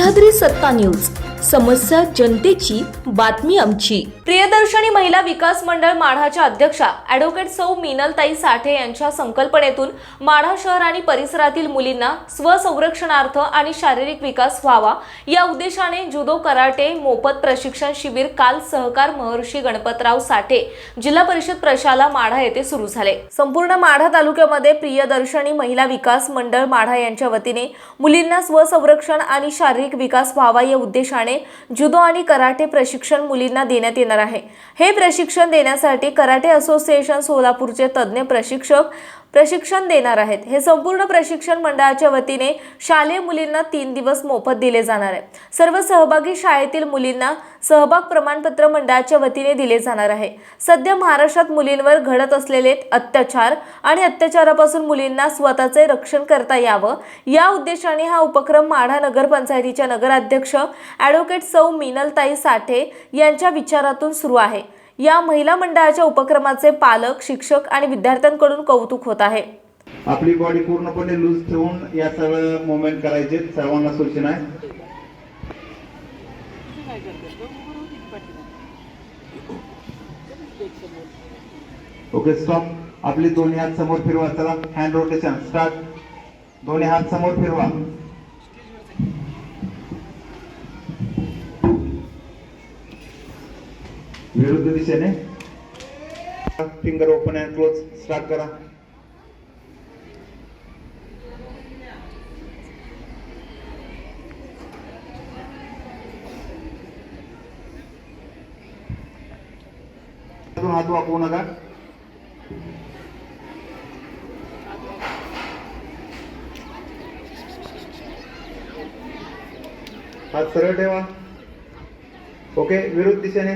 Sahyadri Satta news. समस्या जनतेची बातमी आमची. प्रियदर्शनी महिला विकास मंडळ माढाच्या अध्यक्षा ॲडव्होकेट सौ मिनलताई साठे यांच्या संकल्पनेतून माढा शहर आणि परिसरातील मुलींना स्वसंरक्षणार्थ आणि शारीरिक विकास व्हावा. या उद्देशाने जुदो कराटे मोफत प्रशिक्षण शिबिर काल सहकार महर्षी गणपतराव साठे जिल्हा परिषद प्रशाला माढा येथे सुरू झाले. संपूर्ण माढा तालुक्यामध्ये प्रियदर्शनी महिला विकास मंडळ माढा यांच्या वतीने मुलींना स्वसंरक्षण आणि शारीरिक विकास व्हावा या उद्देशाने जुदो आणि कराटे प्रशिक्षण मुलींना देण्यात येणार आहे. हे प्रशिक्षण देण्यासाठी कराटे असोसिएशन सोलापूरचे तज्ज्ञ प्रशिक्षक प्रशिक्षण देणार आहेत. हे संपूर्ण प्रशिक्षण मंडळाच्या वतीने शालेय मुलींना तीन दिवस मोफत दिले जाणार आहे. सर्व सहभागी शाळेतील मुलींना सहभाग प्रमाणपत्र मंडळाच्या वतीने दिले जाणार आहे. सध्या महाराष्ट्रात मुलींवर घडत असलेले अत्याचार आणि अत्याचारापासून मुलींना स्वतःचे रक्षण करता यावं या उद्देशाने हा उपक्रम माढा नगरपंचायतीच्या नगराध्यक्ष ॲडव्होकेट सौ मिनलताई साठे यांच्या विचारातून सुरू आहे. या महिला मंडळाच्या उपक्रमाचे पालक शिक्षक आणि विद्यार्थ्यांकडून कौतुक होत आहे. आपली बॉडी पूर्णपणे लूज ठेवून या सर्व मुवमेंट करायचे. सर्वांना सूचना आहे. ओके स्टॉप आपली दोन्ही हात समोर फिरवा. चला हँड रोटेशन स्टार्ट दोन्ही हात समोर फिरवा. विरुद्ध दिशेने. Finger open and close start करा. हात वापरू नका. हात सरळ ठेवा. ओके विरुद्ध दिशेने.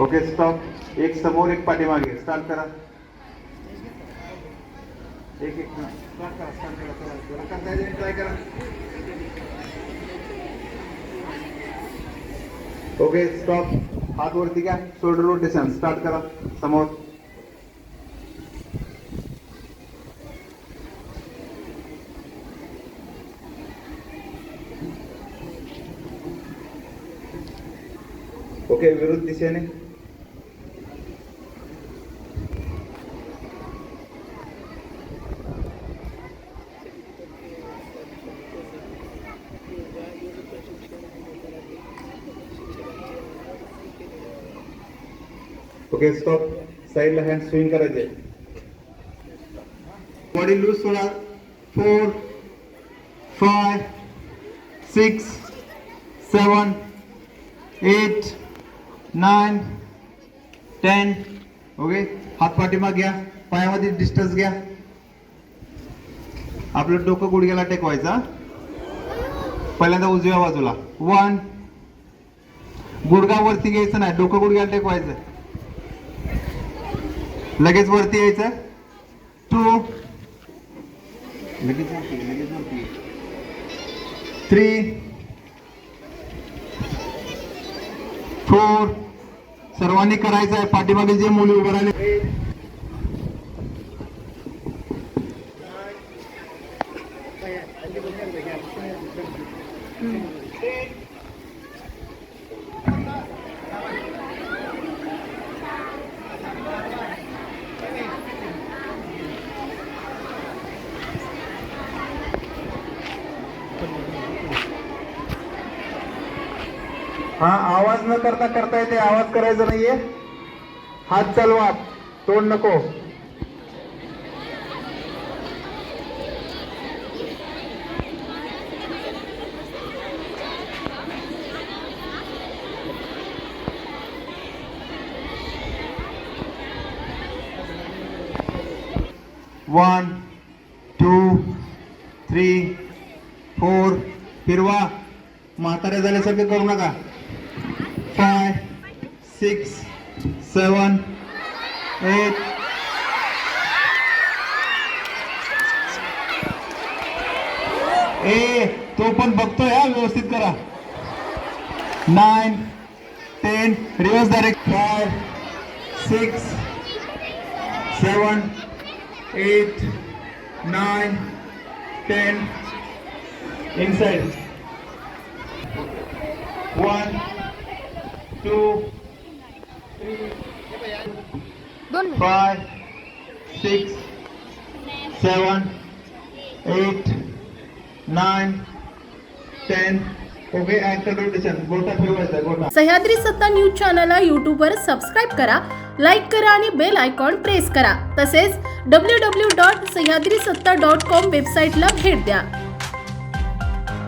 ओके स्टॉप एक समोर, एक पाठीमागे स्टार्ट करा. एक एक ओके स्टॉप हात वरती घ्या. शोल्डर रोटेशन स्टार्ट करा. समोर. ओके, विरुद्ध दिशेने. ओके स्टॉप साईडला हँड स्विंग करायचे. बॉडी लूज सोडा four five six seven eight nine ten okay हात पाठीमाग घ्या. पायामध्ये डिस्टन्स घ्या. आपलं डोकं गुडघ्याला टेकवायचा पहिल्यांदा उजव्या बाजूला. वन गुडघा वरती घ्यायचं नाही. डोकं गुडघ्याला टेकवायचं. लगेच वरती यायचं. टू लगेच वरती लगेच वरती. थ्री फोर सर्वांनी करायचं आहे पाठीमागे जे मुली उभे राहिले. हा आवाज न करता करता येते आवाज करायचा नाहीये. हात चालवा तोंड नको. वन टू थ्री फोर फिरवा. म्हातारे झाल्यासारखे करू नका. सिक्स सेवन एट ए तो पण बघतोय हा व्यवस्थित करा. Nine ten reverse direct five six seven eight nine ten inside one two दोन. ओके ऍक्टर रोटेशन गोटा फिरवायचा गोटा सह्याद्री सत्ता न्यूज चॅनलला यूट्यूबवर सबस्क्राईब करा लाईक करा आणि बेल आयकॉन प्रेस करा. तसेच डब्ल्यू डब्ल्यू डॉट सह्याद्री सत्ता डॉट कॉम वेबसाईटला भेट द्या.